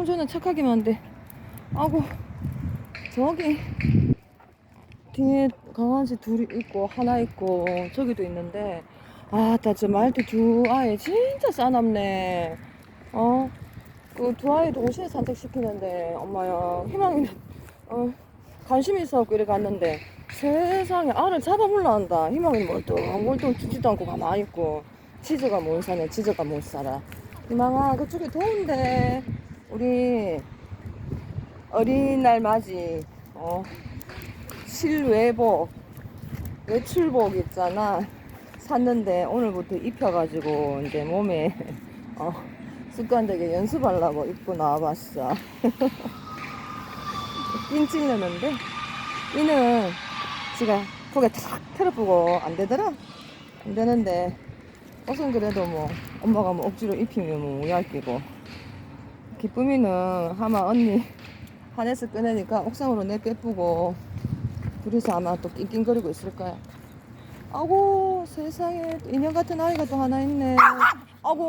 공주는 착하기만 한데. 아고 저기 뒤에 강아지 둘이 있고 하나 있고 저기도 있는데. 아따 저 말투 두 아이 진짜 싸납네. 어? 그 두 아이도 옷에 산책시키는데 엄마야 희망이는 어 관심 있어갖고 이래 갔는데 세상에 알을 잡아물라 한다. 희망이는 멀뚱 멀뚱 주지도 않고 가만히 있고. 치즈가 못 사네 치즈가 못 살아. 희망아 그쪽에 더운데 우리 어린이날 맞이 어 실외복 외출복 있잖아. 샀는데 오늘부터 입혀가지고 이제 몸에 어 습관되게 연습하려고 입고 나와봤어. 핀 찔렸는데? 이는 지가 속에 탁 틀어보고 안 되더라? 안 되는데 옷은 그래도 뭐 엄마가 뭐 억지로 입히면 뭐 우얄끼고 기쁨이는 아마 언니 한에서 꺼내니까 옥상으로 내 빼쁘고 둘이서 아마 또 낑낑거리고 있을 거야. 아고 세상에 또 인형 같은 아이가 또 하나 있네. 아고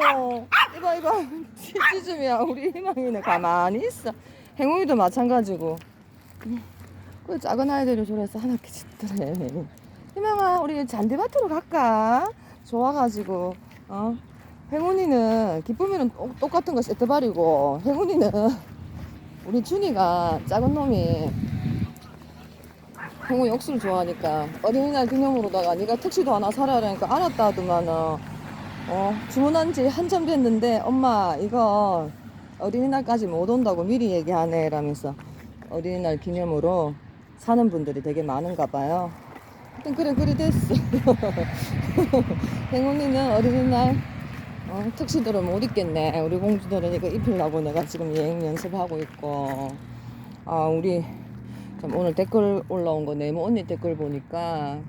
이봐 이봐. 치즈즘이야. 우리 희망이는 가만히 있어. 행운이도 마찬가지고. 그 작은 아이들이 저래서 하나씩 짓더래. 희망아 우리 잔디밭으로 갈까? 좋아가지고 어 행운이는 기쁨이는 똑- 똑같은 거 세트발이고 행운이는 우리 준이가 작은 놈이 행운이 억수를 좋아하니까 어린이날 기념으로다가 네가 택시도 하나 사라 그러니까 알았다 하더만은 어 주문한 지 한참 됐는데 엄마 이거 어린이날까지 못 온다고 미리 얘기하네 라면서 어린이날 기념으로 사는 분들이 되게 많은가 봐요. 하여튼 그래 그래 됐어. 행운이는 어린이날 어, 택시들은 못 입겠네. 우리 공주들은 이거 입히려고 내가 지금 여행 연습하고 있고. 아, 우리 참 오늘 댓글 올라온 거 네모 언니 댓글 보니까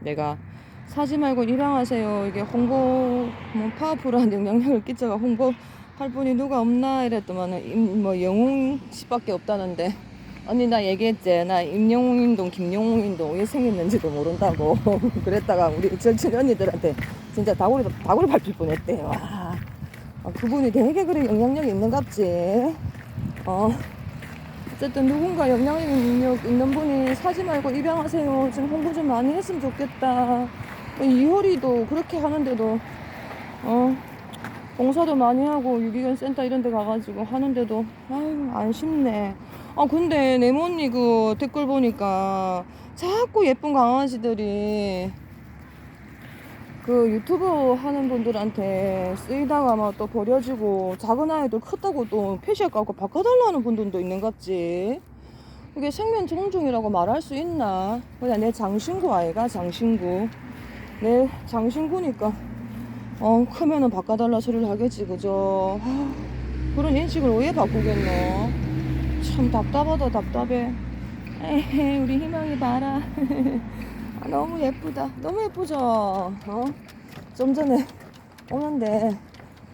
내가 사지 말고 입양하세요. 이게 홍보 뭐 파워풀한 영향력을 끼쳐가 홍보 할 분이 누가 없나 이랬더만은 임- 뭐 영웅 씨밖에 없다는데 언니 나 얘기했지. 나 임영웅인동 김영웅인동 왜 생겼는지도 모른다고. 그랬다가 우리 절친 언니들한테 진짜 다구리 다구리 밟힐 뻔했대. 와. 아, 그분이 되게 그래 영향력이 있는갑지. 어. 어쨌든 누군가 영향력 있는 분이 사지 말고 입양하세요. 지금 홍보 좀 많이 했으면 좋겠다. 이효리도 그렇게 하는데도 어 봉사도 많이 하고 유기견 센터 이런 데 가가지고 하는데도 아유 안 쉽네. 아 근데 네모언니 그 댓글 보니까 자꾸 예쁜 강아지들이 그 유튜브 하는 분들한테 쓰이다가 막 또 버려지고 작은 아이들 컸다고 또 폐시할 깎고 바꿔달라는 분들도 있는갑지? 이게 생명 존중이라고 말할 수 있나? 그냥 내 장신구 아이가 장신구. 내 장신구니까 어 크면은 바꿔달라 소리를 하겠지 그죠? 하, 그런 인식을 왜 바꾸겠노? 참 답답하다 답답해. 에헤 우리 희망이 봐라. 아, 너무 예쁘다. 너무 예쁘죠? 어? 좀 전에 오는데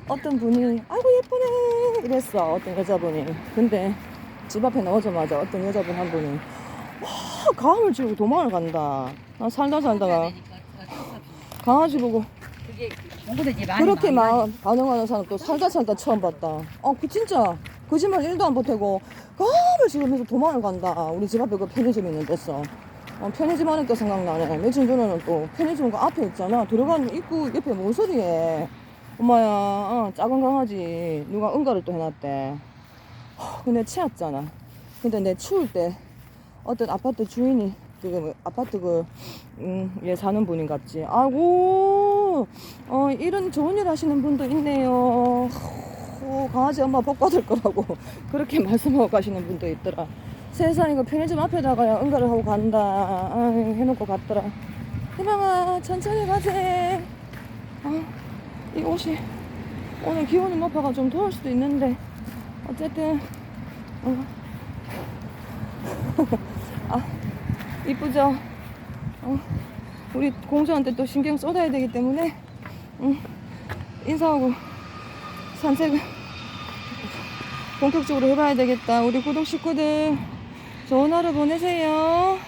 어떤 분이 아이고 예쁘네. 이랬어 어떤 여자분이. 근데 집 앞에 나오자마자 어떤 여자분 한 분이 와 강을 지르고 도망을 간다. 나 살다 살다가 강아지 보고 공부되지 많이 그렇게 막 반응하는 사람 또 살다 살다 처음 봤다. 어, 그 진짜 거짓말 1도 안 보태고 감을 지르면서 도망을 간다. 우리 집 앞에 그 편의점 있는 데서. 어, 편의점 하니까 생각나네. 며칠 전에는 또 편의점 그 앞에 있잖아. 들어가는 입구 옆에 모서리에 엄마야, 어, 작은 강아지 누가 응가를 또 해놨대. 허, 근데 치웠잖아. 근데 내 추울 때 어떤 아파트 주인이 그게 뭐 아파트 그, 음, 얘 사는 분인갑지. 아이고, 어, 이런 좋은 일 하시는 분도 있네요. 어, 강아지 엄마 복 받을 거라고 그렇게 말씀하고 가시는 분도 있더라. 세상에 그 편의점 앞에다가 응가를 하고 간다. 아, 해놓고 갔더라. 희망아, 천천히 가세. 아, 이 옷이 오늘 기온이 높아가 좀 더울 수도 있는데 어쨌든 어. 아, 이쁘죠? 어, 우리 공주한테 또 신경 쏟아야 되기 때문에 음, 인사하고 산책을 본격적으로 해봐야 되겠다. 우리 구독 식구들 좋은 하루 보내세요.